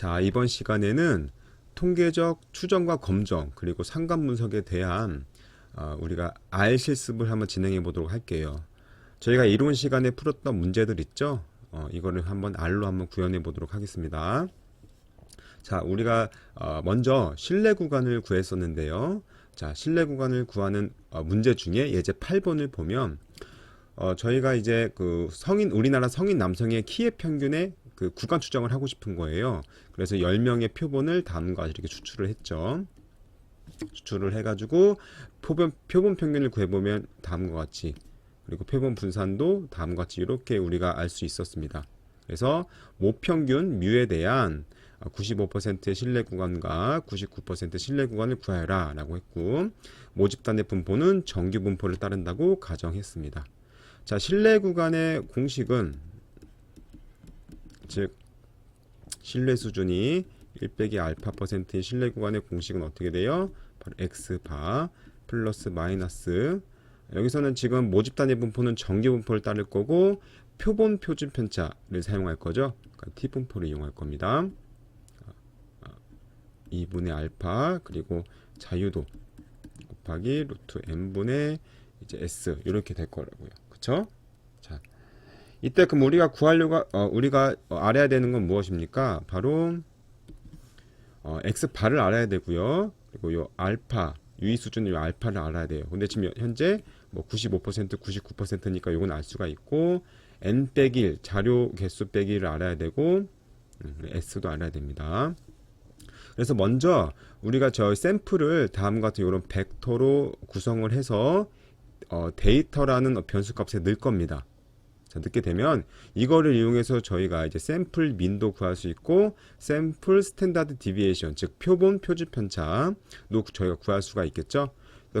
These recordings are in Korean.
자, 이번 시간에는 통계적 추정과 검정 그리고 상관 분석에 대한 어, 우리가 알 실습을 한번 진행해 보도록 할게요. 저희가 이론 시간에 풀었던 문제들 있죠? 어, 이거를 한번 알로 한번 구현해 보도록 하겠습니다. 자, 우리가 어, 먼저 실내 구간을 구했었는데요. 자, 실내 구간을 구하는 어, 문제 중에 예제 8번을 보면 어, 저희가 이제 그 성인 우리나라 성인 남성의 키의 평균의 그 구간 추정을 하고 싶은 거예요. 그래서 10명의 표본을 다음과 같이 이렇게 추출을 했죠. 추출을 해가지고 표본, 표본 평균을 구해보면 다음과 같이 그리고 표본 분산도 다음과 같이 이렇게 우리가 알 수 있었습니다. 그래서 모평균 뮤에 대한 95%의 신뢰 구간과 99% 신뢰 구간을 구하여라 라고 했고 모집단의 분포는 정규 분포를 따른다고 가정했습니다. 자, 신뢰 구간의 공식은 즉 신뢰 수준이 1 빼기 알파 퍼센트의 신뢰 구간의 공식은 어떻게 돼요? 바로 x바 플러스 마이너스 여기서는 지금 모집단의 분포는 정규 분포를 따를 거고 표본 표준 편차를 사용할 거죠. 그러니까 t 분포를 이용할 겁니다. 2분의 알파 그리고 자유도 곱하기 루트 n분의 이제 s 이렇게 될 거라고요. 그쵸? 자, 이때 그럼 우리가 구하려고 어, 우리가 어, 알아야 되는 건 무엇입니까? 바로 어, x 바를 알아야 되고요. 그리고 요 알파 유의 수준의 요 알파를 알아야 돼요. 근데 지금 현재 뭐 95% 99%니까 요건 알 수가 있고 n 빼기 1 자료 개수 빼기를 알아야 되고 음, s도 알아야 됩니다. 그래서 먼저 우리가 저 샘플을 다음 같은 이런 벡터로 구성을 해서 어, 데이터라는 변수 값에 넣을 겁니다. 자, 넣게 되면 이거를 이용해서 저희가 이제 샘플 민도 구할 수 있고 샘플 스탠다드 디비에이션 즉 표본 표준 편차도 저희가 구할 수가 있겠죠.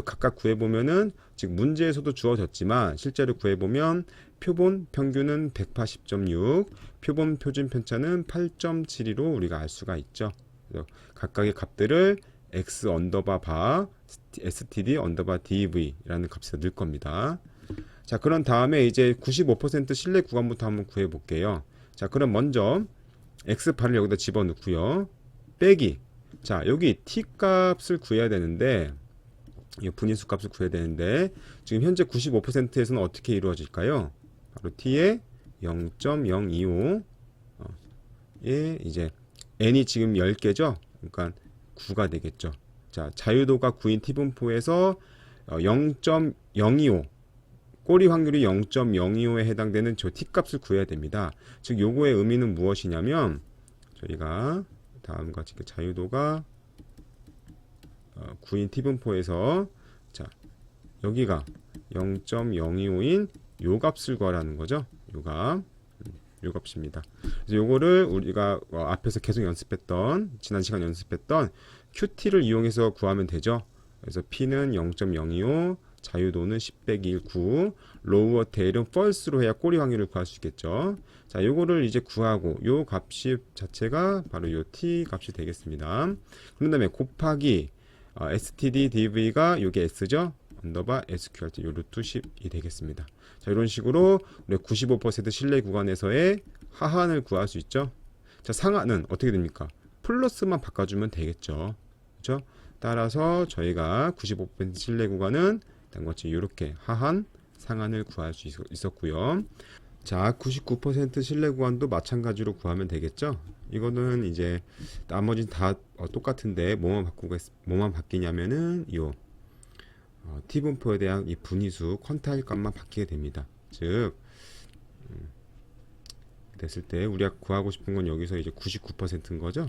각각 구해 보면은 즉 문제에서도 주어졌지만 실제로 구해 보면 표본 평균은 180.6, 표본 표준 편차는 8.72로 우리가 알 수가 있죠. 각각의 값들을 x 언더바 바 std 언더바 dev라는 값에 넣을 겁니다. 자, 그런 다음에 이제 95% 신뢰 구간부터 한번 구해 볼게요. 자, 그럼 먼저 x 바를 여기다 집어넣고요. 빼기. 자, 여기 t 값을 구해야 되는데 이 분인수 값을 구해야 되는데 지금 현재 95%에서는 어떻게 이루어질까요? 바로 t의 0.025 어, 예, 이제 n이 지금 10개죠. 그러니까 9가 되겠죠. 자, 자유도가 9인 t분포에서 0.025 꼬리 확률이 0.025에 해당되는 저 t값을 구해야 됩니다. 즉 요거의 의미는 무엇이냐면 저희가 다음과 같이 자유도가 9인 t분포에서 자 여기가 0.025인 요 값을 구하라는 거죠. 요 값. 요 값입니다. 그래서 요거를 우리가 어, 앞에서 계속 연습했던 지난 시간 연습했던 qt를 이용해서 구하면 되죠. 그래서 p는 0.025 자유도는 10 빼기 1, 9 로우어 테일은 false로 해야 꼬리 확률을 구할 수 있겠죠. 자, 요거를 이제 구하고 요 값이 자체가 바로 요 t 값이 되겠습니다. 그런 다음에 곱하기 어, std dv가 요게 s죠. 언더바 sqrt 요 루트 10이 되겠습니다. 자, 이런 식으로 우리 95% 신뢰 구간에서의 하한을 구할 수 있죠. 자, 상한은 어떻게 됩니까? 플러스만 바꿔주면 되겠죠. 그렇죠? 따라서 저희가 95% 신뢰 구간은 당같이 이렇게 하한, 상한을 구할 수 있었고요. 자, 99% 신뢰 구간도 마찬가지로 구하면 되겠죠. 이거는 이제 나머지 다 어, 똑같은데 뭐만 바꾸고 뭐만 바뀌냐면은 요 어, t 분포에 대한 이 분위수 퀀타일 값만 바뀌게 됩니다. 즉 음, 됐을 때 우리가 구하고 싶은 건 여기서 이제 99%인 거죠.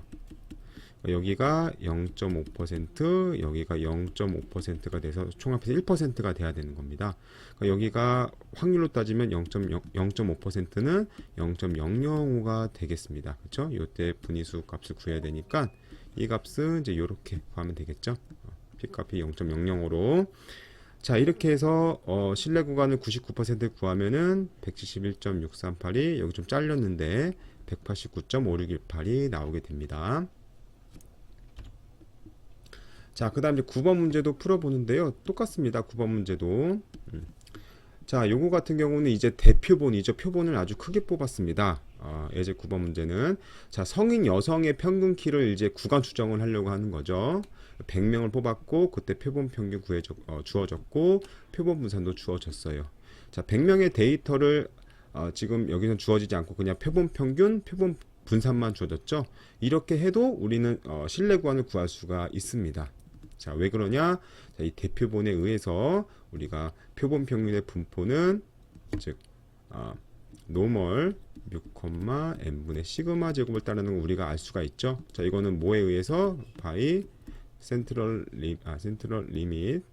여기가 0.5% 여기가 0.5%가 돼서 총합해서 1%가 돼야 되는 겁니다. 그러니까 여기가 확률로 따지면 0.5%는 0.005가 되겠습니다. 그렇죠? 이때 분위수 값을 구해야 되니까 이 값은 이제 이렇게 구하면 되겠죠. p 값이 0.005로 자 이렇게 해서 어, 신뢰 구간을 99% 구하면은 171.638이 여기 좀 잘렸는데 189.5618이 나오게 됩니다. 자, 그 다음 이제 9번 문제도 풀어보는데요. 똑같습니다. 9번 문제도. 음. 자, 요거 같은 경우는 이제 대표본이죠. 표본을 아주 크게 뽑았습니다. 아, 예제 9번 문제는 자, 성인 여성의 평균 키를 이제 구간 추정을 하려고 하는 거죠. 100명을 뽑았고 그때 표본 평균 구해져 어, 주어졌고 표본 분산도 주어졌어요. 자, 100명의 데이터를 어, 지금 여기서 주어지지 않고 그냥 표본 평균, 표본 분산만 주어졌죠. 이렇게 해도 우리는 어, 신뢰 구간을 구할 수가 있습니다. 자, 왜 그러냐? 자, 이 대표본에 의해서 우리가 표본 평균의 분포는 즉 아, 노멀 6, n분의 시그마 제곱을 따르는 걸 우리가 알 수가 있죠. 자, 이거는 뭐에 의해서 바이 센트럴 리 아, 센트럴 리밋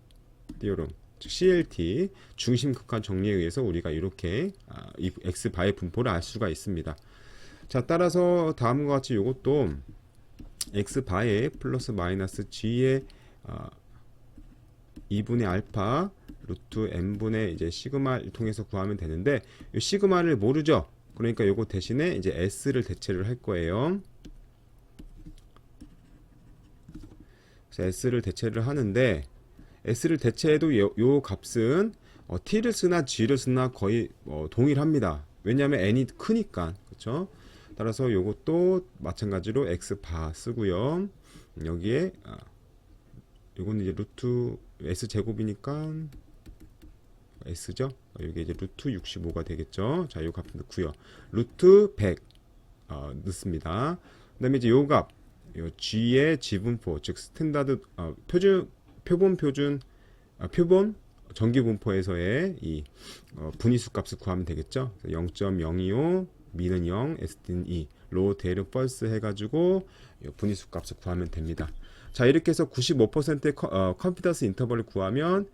띠오름 즉 CLT 중심 극한 정리에 의해서 우리가 이렇게 아, 이 x 바의 분포를 알 수가 있습니다. 자, 따라서 다음과 같이 이것도 x 바에 플러스 마이너스 g의 아, 2분의 알파 루트 n분의 이제 시그마를 통해서 구하면 되는데 이 시그마를 모르죠. 그러니까 요거 대신에 이제 s를 대체를 할 거예요. 그래서 s를 대체를 하는데 s를 대체해도 요, 요 값은 어, t를 쓰나 g를 쓰나 거의 어, 동일합니다. 왜냐하면 n이 크니까 그렇죠. 따라서 요것도 마찬가지로 x 바 쓰고요. 여기에 아, 요거는 이제 루트 s 제곱이니까 s죠. 여기 이제 루트 65가 되겠죠. 자, 요 값 넣고요. 루트 100 어, 넣습니다. 그다음에 이제 요 값, 요 g의 지분포, 즉 스탠다드 어, 표준 표본 표준 아, 표본 정기 분포에서의 이 어, 분위수 값을 구하면 되겠죠. 0.025 미는 0, s는 2, 로 대르 펄스 해가지고 이 분위수 값을 구하면 됩니다. 자 이렇게 해서 95%의 커, 어, 컴피던스 인터벌을 구하면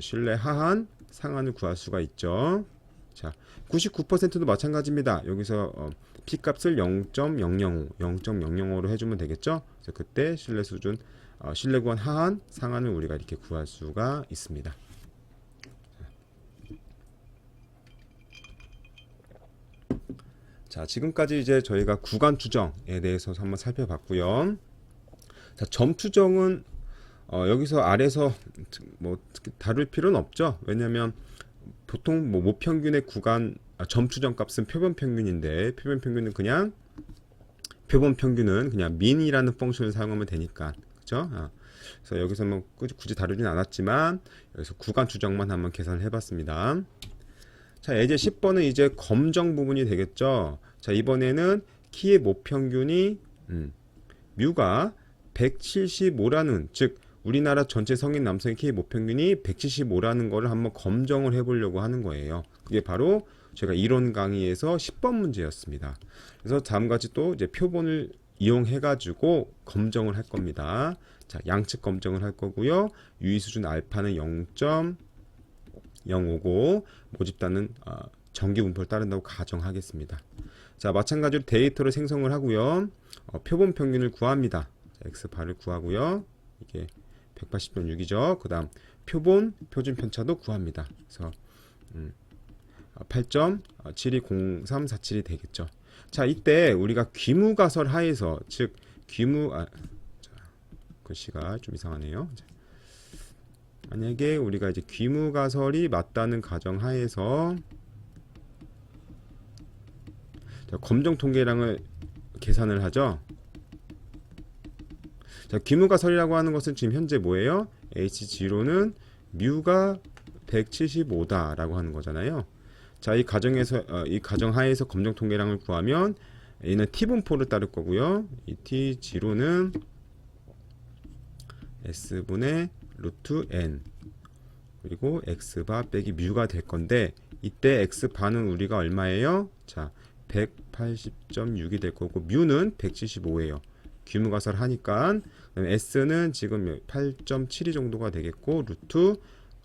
신뢰 하한, 상한을 구할 수가 있죠. 자 99%도 마찬가지입니다. 여기서 어, p 값을 0.005, 0.005로 해주면 되겠죠. 그래서 그때 신뢰 수준, 어, 신뢰 구간 하한, 상한을 우리가 이렇게 구할 수가 있습니다. 자, 지금까지 이제 저희가 구간 추정에 대해서 한번 살펴봤고요. 자, 점 추정은 어, 여기서 아래서 뭐 다룰 필요는 없죠. 왜냐하면 보통 뭐 모평균의 구간 아, 점 추정 값은 표본 평균인데 표본 평균은 그냥 표본 평균은 그냥 민이라는 펑션을 사용하면 되니까 그죠? 아, 그래서 여기서 뭐 굳이, 다루진 않았지만 여기서 구간 추정만 한번 계산을 해봤습니다. 자, 예제 10번은 이제 검정 부분이 되겠죠. 자, 이번에는 키의 모평균이 음, 뮤가 175라는 즉 우리나라 전체 성인 남성의 키의 모평균이 175라는 거를 한번 검정을 해보려고 하는 거예요. 그게 바로 제가 이론 강의에서 10번 문제였습니다. 그래서 다음같이 또 이제 표본을 이용해가지고 검정을 할 겁니다. 자, 양측 검정을 할 거고요. 유의 수준 알파는 0.050, 모집단은 어, 정기 분포를 따른다고 가정하겠습니다. 자, 마찬가지로 데이터를 생성을 하고요. 어, 표본 평균을 구합니다. 자, x 바를 구하고요. 이게 180.6이죠. 그 다음 표본 표준 편차도 구합니다. 그래서 음, 8.720347이 되겠죠. 자, 이때 우리가 귀무가설 하에서 즉 귀무 아, 자, 글씨가 좀 이상하네요. 자, 만약에 우리가 이제 귀무가설이 맞다는 가정 하에서 자, 검정 통계량을 계산을 하죠. 자, 귀무가 설이라고 하는 것은 지금 현재 뭐예요? H0는 뮤가 175다라고 하는 거잖아요. 자, 이 가정에서 어, 이 가정 하에서 검정 통계량을 구하면 얘는 t 분포를 따를 거고요. 이 t0는 s분의 루트 n 그리고 x바 빼기 뮤가 될 건데 이때 x바는 우리가 얼마예요? 자, 180.6이 될 거고 뮤는 175예요. 규모가설 하니까 s는 지금 8.72 정도가 되겠고 루트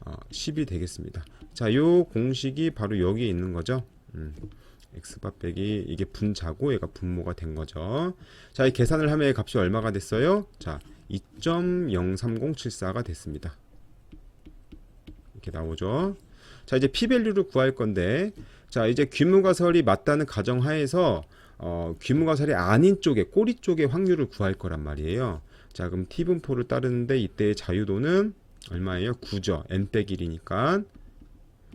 어, 10이 되겠습니다. 자, 요 공식이 바로 여기에 있는 거죠. 음, x바 빼기 이게 분자고 얘가 분모가 된 거죠. 자, 이 계산을 하면 값이 얼마가 됐어요? 자, 2.03074가 됐습니다. 이렇게 나오죠. 자, 이제 p 밸류를 구할 건데 자, 이제 귀무가설이 맞다는 가정하에서 어, 귀무가설이 아닌 쪽에 꼬리 쪽의 확률을 구할 거란 말이에요. 자, 그럼 t 분포를 따르는데 이때의 자유도는 얼마예요? 9죠. n 빼기 1이니까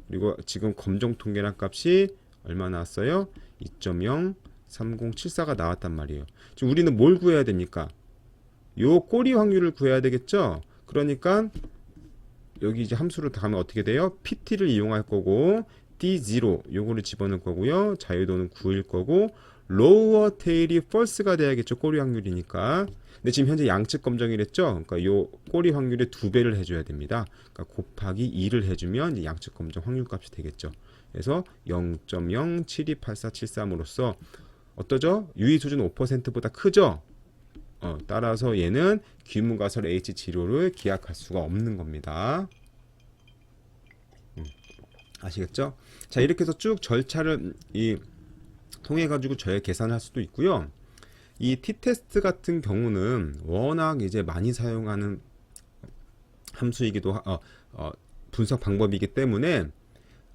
그리고 지금 검정 통계량 값이 얼마 나왔어요? 2.03074가 나왔단 말이에요. 지금 우리는 뭘 구해야 됩니까? 요 꼬리 확률을 구해야 되겠죠? 그러니까 여기 이제 함수를 다 가면 어떻게 돼요? PT를 이용할 거고 D0 요거를 집어넣을 거고요. 자유도는 9일 거고 로우어 테일이 false가 돼야겠죠. 꼬리 확률이니까. 근데 지금 현재 양측 검정이랬죠. 그러니까 요 꼬리 확률의 두 배를 해줘야 됩니다. 그러니까 곱하기 2를 해주면 양측 검정 확률 값이 되겠죠. 그래서 0.0728473으로써 어떠죠? 유의 수준 5%보다 크죠? 어, 따라서 얘는 귀무가설 H 지료를 기약할 수가 없는 겁니다. 음, 아시겠죠? 자 이렇게 해서 쭉 절차를 이 통해 가지고 저희 계산할 수도 있고요. 이 t-테스트 같은 경우는 워낙 이제 많이 사용하는 함수이기도 하, 어, 어, 분석 방법이기 때문에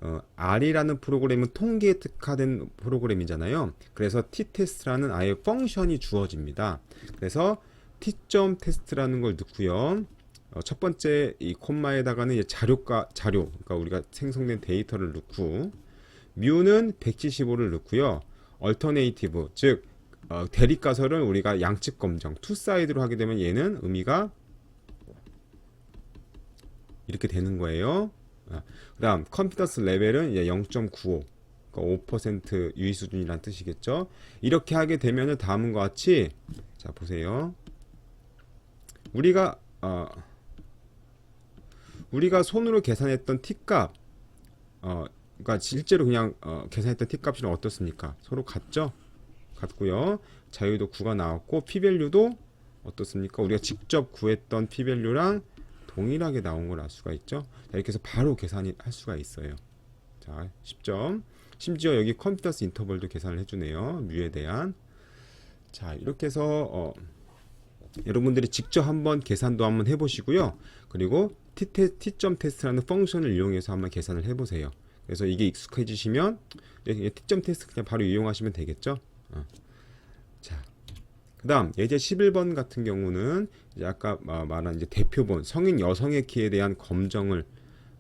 어, R이라는 프로그램은 통계에 특화된 프로그램이잖아요. 그래서 t-테스트라는 아예 펑션이 주어집니다. 그래서 t.테스트라는 걸 넣고요. 어, 첫 번째 이 콤마에다가는 자료가 자료, 그러니까 우리가 생성된 데이터를 넣고 뮤는 175를 넣고요. 얼터네이티브, 즉 어, 대립가설은 우리가 양측 검정 투 사이드로 하게 되면 얘는 의미가 이렇게 되는 거예요. 아, 그 다음 컴퓨터스 레벨은 이제 0.95 그러니까 5% 유의 수준이란 뜻이겠죠. 이렇게 하게 되면은 다음과 같이 자 보세요. 우리가 어, 우리가 손으로 계산했던 t값 어, 그러니까 실제로 그냥 어, 계산했던 t값이랑 어떻습니까? 서로 같죠? 같고요. 자유도 9가 나왔고 p-밸류도 어떻습니까? 우리가 직접 구했던 p-밸류랑 동일하게 나온 걸 알 수가 있죠. 자, 이렇게 해서 바로 계산이 할 수가 있어요. 자, 10점. 심지어 여기 컴퓨터스 인터벌도 계산을 해주네요. 뮤에 대한. 자, 이렇게 해서 어, 여러분들이 직접 한번 계산도 한번 해보시고요. 그리고 t, t 테스트라는 펑션을 이용해서 한번 계산을 해보세요. 그래서 이게 익숙해지시면 t 테스트 그냥 바로 이용하시면 되겠죠. 어. 자, 그다음 예제 11번 같은 경우는 이제 아까 마- 말한 이제 대표본 성인 여성의 키에 대한 검정을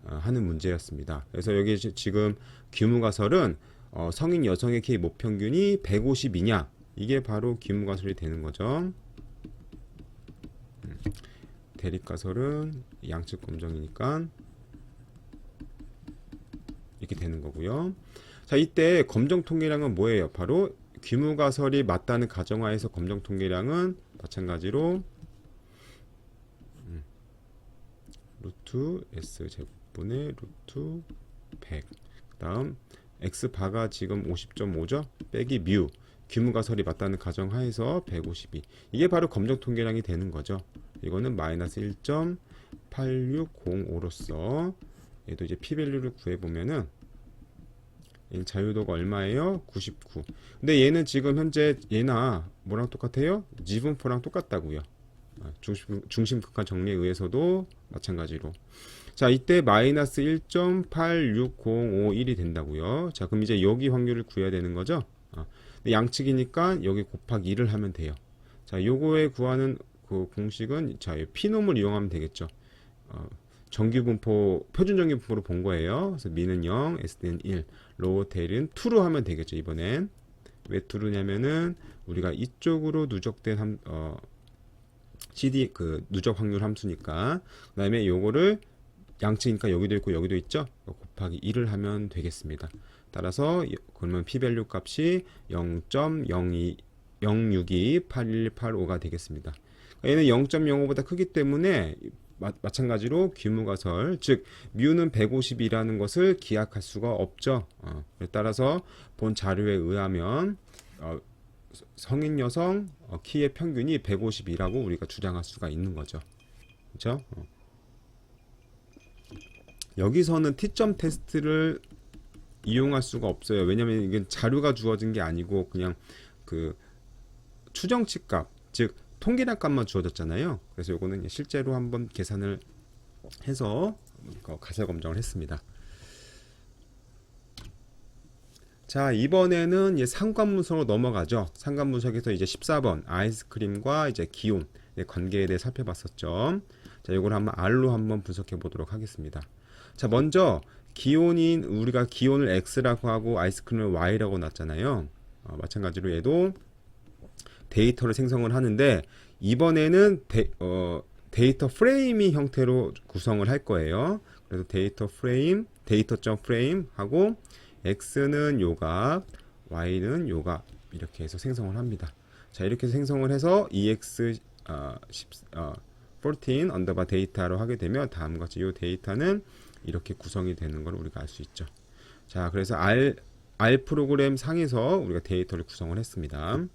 어, 하는 문제였습니다. 그래서 여기 지- 지금 규무가설은 어, 성인 여성의 키 목평균이 150이냐 이게 바로 규무가설이 되는 거죠. 음, 대립가설은 양측 검정이니까 이렇게 되는 거고요. 자 이때 검정 통계량은 뭐예요? 바로 규무가설이 맞다는 가정하에서 검정 통계량은 마찬가지로 음, 루트 s 제곱분의 루트 100 그다음 x 바가 지금 50.5죠? 빼기 뮤. 규무가설이 맞다는 가정하에서 152 이게 바로 검정 통계량이 되는 거죠. 이거는 마이너스 1.8605로서 얘도 이제 p-밸류를 구해보면은 자유도가 얼마예요? 99. 근데 얘는 지금 현재 얘나 뭐랑 똑같아요? 지분포랑 똑같다고요. 아, 중심, 중심 극한 정리에 의해서도 마찬가지로. 자, 이때 마이너스 1.86051이 된다고요. 자, 그럼 이제 여기 확률을 구해야 되는 거죠. 아, 양측이니까 여기 곱하기 2를 하면 돼요. 자, 요거에 구하는 그 공식은 자, 이 피놈을 이용하면 되겠죠. 어, 정규분포 표준 정규분포로 본 거예요. 그래서 미는 0, SD는 1, 로우 테일은 2로 하면 되겠죠. 이번엔 왜 2냐면은 우리가 이쪽으로 누적된 함, 어, CD 그 누적 확률 함수니까 그다음에 요거를 양측이니까 여기도 있고 여기도 있죠. 곱하기 1을 하면 되겠습니다. 따라서 이- 그러면 p-밸류 값이 0.02 0628185가 되겠습니다. 얘는 0.05보다 크기 때문에 마, 마찬가지로 규무가설 즉 뮤는 150이라는 것을 기약할 수가 없죠. 어, 따라서 본 자료에 의하면 어, 성인 여성 어, 키의 평균이 152라고 우리가 주장할 수가 있는 거죠. 그렇죠? 어. 여기서는 T점 테스트를 이용할 수가 없어요. 왜냐하면 이게 자료가 주어진 게 아니고 그냥 그 추정치 값, 즉 통계량 값만 주어졌잖아요. 그래서 요거는 실제로 한번 계산을 해서 어, 가설 검정을 했습니다. 자 이번에는 이제 상관문서로 넘어가죠. 상관문서에서 이제 14번 아이스크림과 이제 기온 관계에 대해 살펴봤었죠. 자 이걸 한번 R로 한번 분석해 보도록 하겠습니다. 자 먼저 기온인 우리가 기온을 x라고 하고 아이스크림을 y라고 놨잖아요. 어, 마찬가지로 얘도 데이터를 생성을 하는데 이번에는 데, 어, 데이터 프레임이 형태로 구성을 할 거예요. 그래서 데이터 프레임, 데이터.프레임 프레임 하고 x는 요값, y는 요값 이렇게 해서 생성을 합니다. 자 이렇게 생성을 해서 ex 어, 10, 어, 14 언더바 데이터로 하게 되면 다음과 같이 이 데이터는 이렇게 구성이 되는 걸 우리가 알 수 있죠. 자 그래서 R, R 프로그램 상에서 우리가 데이터를 구성을 했습니다.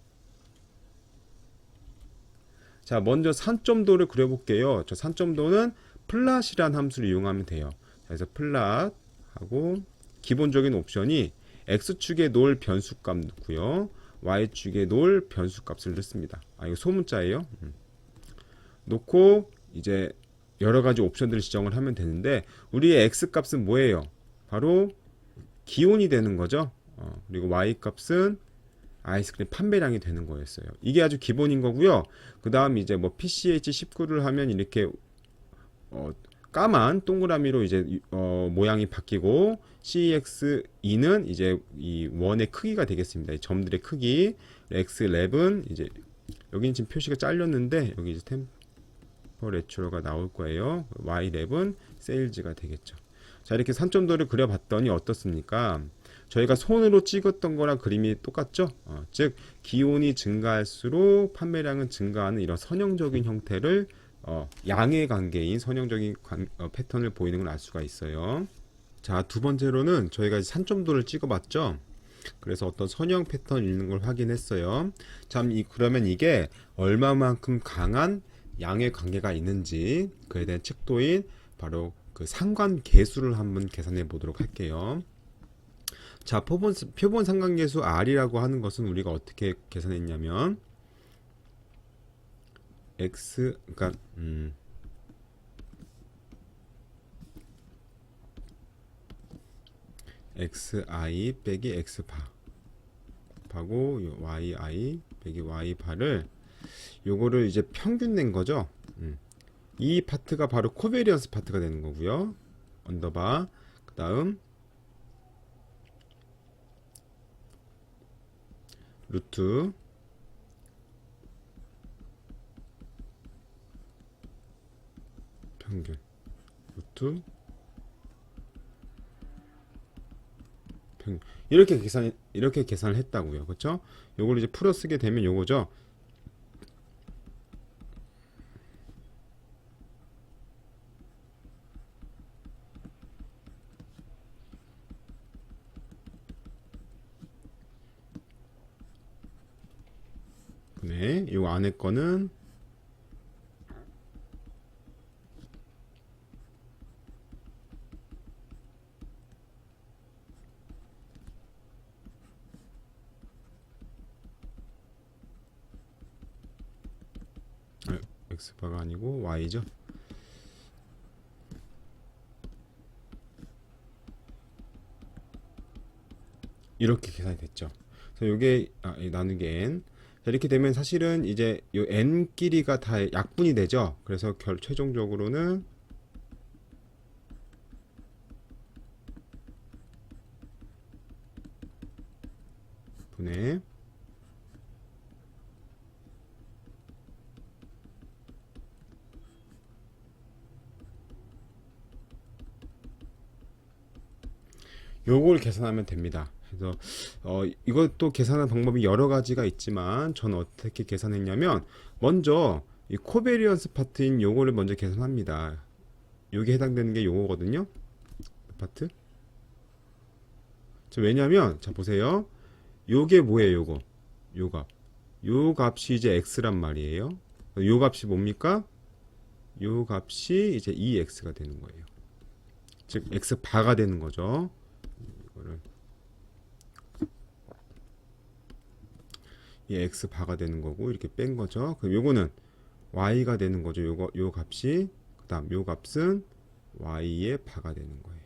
자 먼저 산점도를 그려볼게요. 저 산점도는 플랫이란 함수를 이용하면 돼요. 자, 그래서 플랫 하고 기본적인 옵션이 x축에 놓을 변수값 넣고요. y축에 놓을 변수값을 넣습니다. 아 이거 소문자예요. 음. 놓고 이제 여러 가지 옵션들을 지정을 하면 되는데 우리의 x 값은 뭐예요? 바로 기온이 되는 거죠. 어, 그리고 y 값은 아이스크림 판매량이 되는 거였어요. 이게 아주 기본인 거고요. 그 다음 이제 뭐 PCH 19를 하면 이렇게 어, 까만 동그라미로 이제 어, 모양이 바뀌고 CX2는 이제 이 원의 크기가 되겠습니다. 이 점들의 크기 X11 이제 여기는 지금 표시가 잘렸는데 여기 이제 템퍼레처가 나올 거예요. Y11 세일즈가 되겠죠. 자 이렇게 산점도를 그려봤더니 어떻습니까? 저희가 손으로 찍었던 거랑 그림이 똑같죠? 어, 즉 기온이 증가할수록 판매량은 증가하는 이런 선형적인 형태를 어, 양의 관계인 선형적인 관, 어, 패턴을 보이는 걸 알 수가 있어요. 자, 두 번째로는 저희가 산점도를 찍어봤죠. 그래서 어떤 선형 패턴 있는 걸 확인했어요. 참, 이, 그러면 이게 얼마만큼 강한 양의 관계가 있는지 그에 대한 척도인 바로 그 상관 계수를 한번 계산해 보도록 할게요. 자, 표본, 표본 상관계수 R이라고 하는 것은 우리가 어떻게 계산했냐면 x 그러니까 음 xi 빼기 x바 바고 yi 빼기 y바를 요거를 이제 평균 낸 거죠. 음. 이 파트가 바로 코베리언스 파트가 되는 거고요. 언더바 그 다음 루트 평균 루트 평균 이렇게 계산 이렇게 계산을 했다고요. 그렇죠? 요걸 이제 풀어 쓰게 되면 요거죠. 네, 요 안에 거는 x바가 아니고 y죠. 이렇게 계산이 됐죠. 그래서 요게 아, 이 나누기 n 자, 이렇게 되면 사실은 이제 요 n끼리가 다 약분이 되죠. 그래서 결 최종적으로는 분의 요걸 계산하면 됩니다. 그래서 어, 이것도 계산하는 방법이 여러 가지가 있지만 저는 어떻게 계산했냐면 먼저 이 코베리언스 파트인 요거를 먼저 계산합니다. 요게 해당되는 게 요거거든요. 파트. 자, 왜냐면 자 보세요. 요게 뭐예요, 요거? 요 값. 요 값이 이제 x란 말이에요. 요 값이 뭡니까? 요 값이 이제 2x가 되는 거예요. 즉 x 바가 되는 거죠. 이거를 이 x 바가 되는 거고 이렇게 뺀 거죠. 그럼 요거는 y가 되는 거죠. 요거 요 값이 그다음 요 값은 y의 바가 되는 거예요.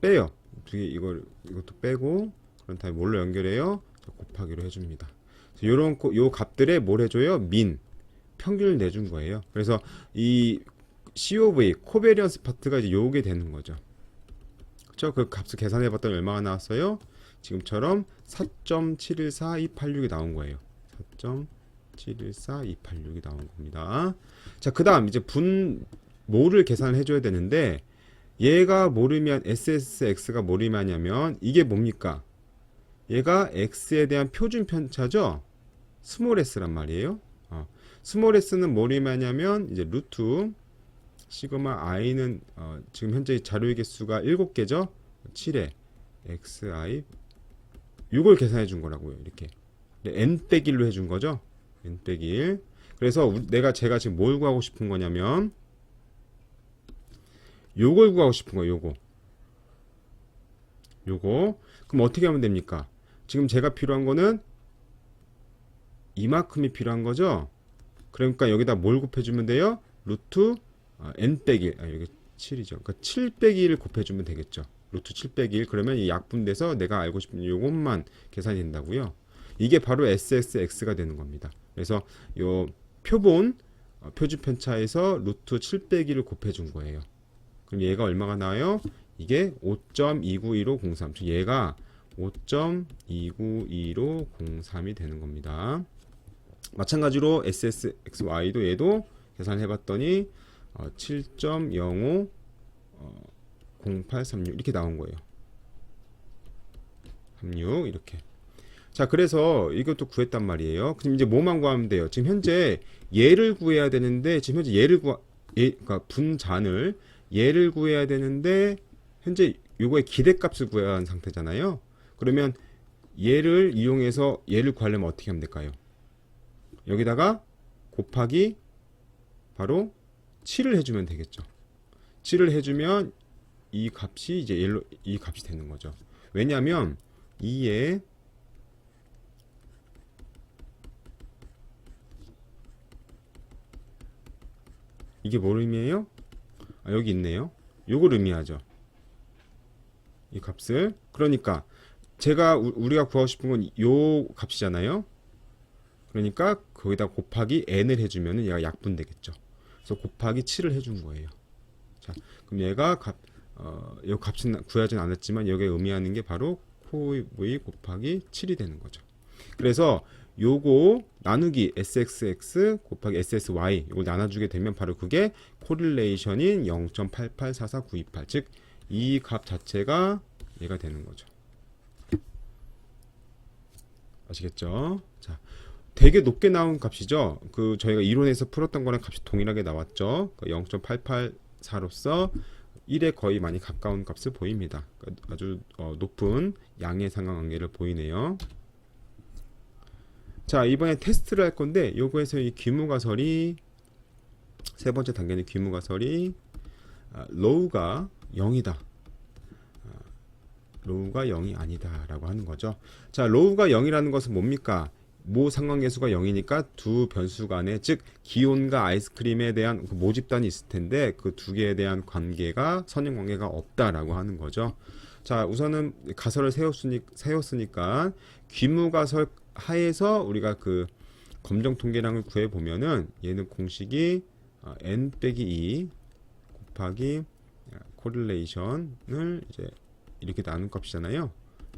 빼요. 두개 이걸 이것도 빼고 그런 다음에 뭘로 연결해요? 자, 곱하기로 해줍니다. 요런 거- 요 값들에 뭘 해줘요? 민 평균을 내준 거예요. 그래서 이 COV 코베리언스 파트가 이제 요게 되는 거죠. 값죠. 그 값을 계산해 봤더니 얼마가 나왔어요? 지금처럼 4.714286이 나온 거예요. 4.714286이 나온 겁니다. 자, 그 다음 이제 분 모를 계산을 해 줘야 되는데 얘가 모르면 SSX가 모르면냐면 이게 뭡니까? 얘가 x에 대한 표준 편차죠. 스몰 s란 말이에요. 어. 스몰 s는 뭐리마냐면 이제 루트 시그마 i는 어, 지금 현재 자료의 개수가 7개죠. 7에 xi 6을 계산해 준 거라고요. 이렇게 n 빼기 1로 해준 거죠. n 빼기 1. 그래서 우- 내가 제가 지금 뭘 구하고 싶은 거냐면 요걸 구하고 싶은 거예요. 요거. 요거. 그럼 어떻게 하면 됩니까? 지금 제가 필요한 거는 이만큼이 필요한 거죠. 그러니까 여기다 뭘 곱해주면 돼요? 루트 아, n 빼기 아 여기 7이죠. 그러니까 7 빼기 1 곱해주면 되겠죠. 루트 7 빼기 1 그러면 이 약분돼서 내가 알고 싶은 요것만 계산이 된다고요. 이게 바로 SSX가 되는 겁니다. 그래서 요 표본 어, 표준 편차에서 루트 7 빼기 1을 곱해준 거예요. 그럼 얘가 얼마가 나와요? 이게 5.291503. 즉 얘가 5.291503이 되는 겁니다. 마찬가지로 SSXY도 얘도 계산해 봤더니 어, 7.05 어, 0836 이렇게 나온 거예요. 36 이렇게. 자, 그래서 이것도 구했단 말이에요. 그럼 이제 뭐만 구하면 돼요? 지금 현재 얘를 구해야 되는데 지금 현재 얘를 구하 얘 그러니까 분잔을 얘를 구해야 되는데 현재 요거의 기대값을 구해야 하는 상태잖아요. 그러면 얘를 이용해서 얘를 구하려면 어떻게 하면 될까요? 여기다가 곱하기 바로 7을 해주면 되겠죠. 7을 해주면 이 값이 이제 얘로 이 값이 되는 거죠. 왜냐하면 2에 이게 뭘 의미해요? 아, 여기 있네요. 요걸 의미하죠. 이 값을. 그러니까 제가 우- 우리가 구하고 싶은 건 요 값이잖아요. 그러니까 거기다 곱하기 n을 해주면은 얘가 약분되겠죠. 그래서 곱하기 7을 해준 거예요. 자, 그럼 얘가 값, 어, 이 값은 구하진 않았지만 여기에 의미하는 게 바로 코v 곱하기 7이 되는 거죠. 그래서 요거 나누기 sxx 곱하기 ssy 이걸 나눠주게 되면 바로 그게 코릴레이션인 0.8844928즉 이 값 자체가 얘가 되는 거죠. 아시겠죠? 자, 되게 높게 나온 값이죠. 그 저희가 이론에서 풀었던 거랑 값이 동일하게 나왔죠. 0.884로서 1에 거의 많이 가까운 값을 보입니다. 그러니까 아주 어, 높은 양의 상관관계를 보이네요. 자 이번에 테스트를 할 건데 요거에서 이 귀무가설이 세 번째 단계는 귀무가설이 아, 로우가 0이다. 아, 로우가 0이 아니다 라고 하는 거죠. 자 로우가 0이라는 것은 뭡니까? 모 상관계수가 0이니까 두 변수 간에 즉 기온과 아이스크림에 대한 그 모집단이 있을 텐데 그 두 개에 대한 관계가 선형 관계가 없다라고 하는 거죠. 자 우선은 가설을 세웠으니, 세웠으니까 귀무 가설 하에서 우리가 그 검정 통계량을 구해 보면은 얘는 공식이 어, n 빼기 2 곱하기 코릴레이션을 이제 이렇게 나눈 값이잖아요.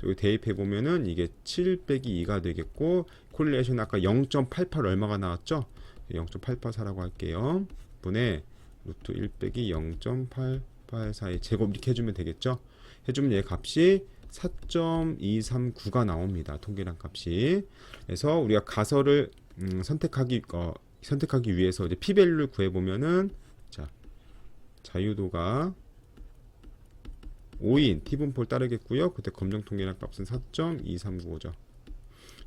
여기 대입해 보면은 이게 7 빼기 2가 되겠고 코릴레이션 아까 0.88 얼마가 나왔죠? 0.884라고 할게요. 분의 루트 1 빼기 0.884의 제곱 이렇게 해주면 되겠죠? 해주면 얘 값이 4.239가 나옵니다. 통계량 값이. 그래서 우리가 가설을 음, 선택하기 어, 선택하기 위해서 이제 p-밸류를 구해 보면은 자 자유도가 5인 t분포를 따르겠고요. 그때 검정 통계량 값은 4.2395죠.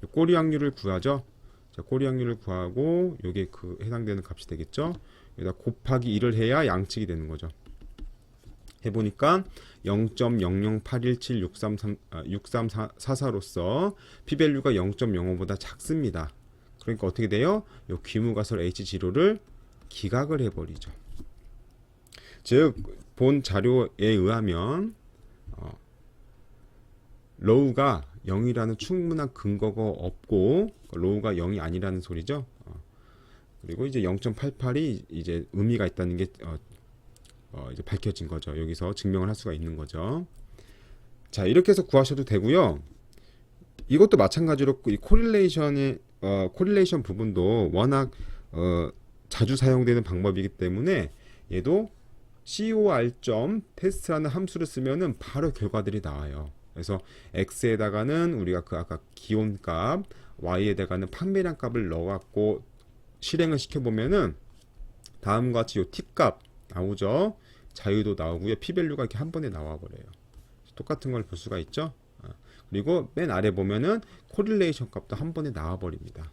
꼬리 확률을 구하죠. 자, 꼬리 확률을 구하고 요게 그 해당되는 값이 되겠죠. 여기다 곱하기 1을 해야 양측이 되는 거죠. 해보니까 0.00817634344로서 p-밸류가 0.05보다 작습니다. 그러니까 어떻게 돼요? 요 귀무가설 H0를 기각을 해버리죠. 즉 본 자료에 의하면 어, 로우가 0이라는 충분한 근거가 없고 로우가 0이 아니라는 소리죠. 어, 그리고 이제 0.88이 이제 의미가 있다는 게 어, 어, 이제 밝혀진 거죠. 여기서 증명을 할 수가 있는 거죠. 자 이렇게 해서 구하셔도 되고요. 이것도 마찬가지로 이 코릴레이션의 어, 코릴레이션 부분도 워낙 어, 자주 사용되는 방법이기 때문에 얘도 cor 점 테스트라는 함수를 쓰면은 바로 결과들이 나와요. 그래서 x에다가는 우리가 그 아까 기온값, y에다가는 판매량 값을 넣어갖고 실행을 시켜보면은 다음과 같이 요 t값 나오죠. 자유도 나오고요. p밸류가 이렇게 한 번에 나와버려요. 똑같은 걸 볼 수가 있죠. 아, 그리고 맨 아래 보면은 코릴레이션 값도 한 번에 나와버립니다.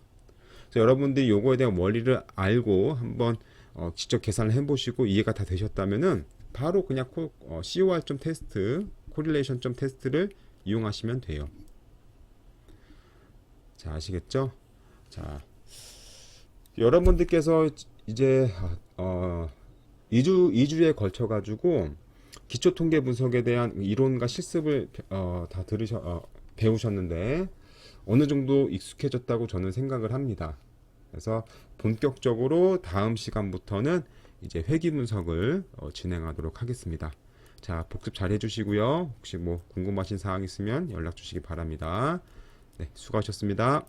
그래서 여러분들이 요거에 대한 원리를 알고 한번 어, 직접 계산을 해보시고 이해가 다 되셨다면은 바로 그냥 코, 어, COR 점 테스트, 코릴레이션 점 테스트를 이용하시면 돼요. 자 아시겠죠? 자 여러분들께서 이제 어, 2주 2주에 걸쳐 가지고 기초 통계 분석에 대한 이론과 실습을 어, 다 들으셔 어, 배우셨는데 어느 정도 익숙해졌다고 저는 생각을 합니다. 그래서 본격적으로 다음 시간부터는 이제 회기 분석을 어, 진행하도록 하겠습니다. 자, 복습 잘 해주시고요. 혹시 뭐 궁금하신 사항 있으면 연락 주시기 바랍니다. 네, 수고하셨습니다.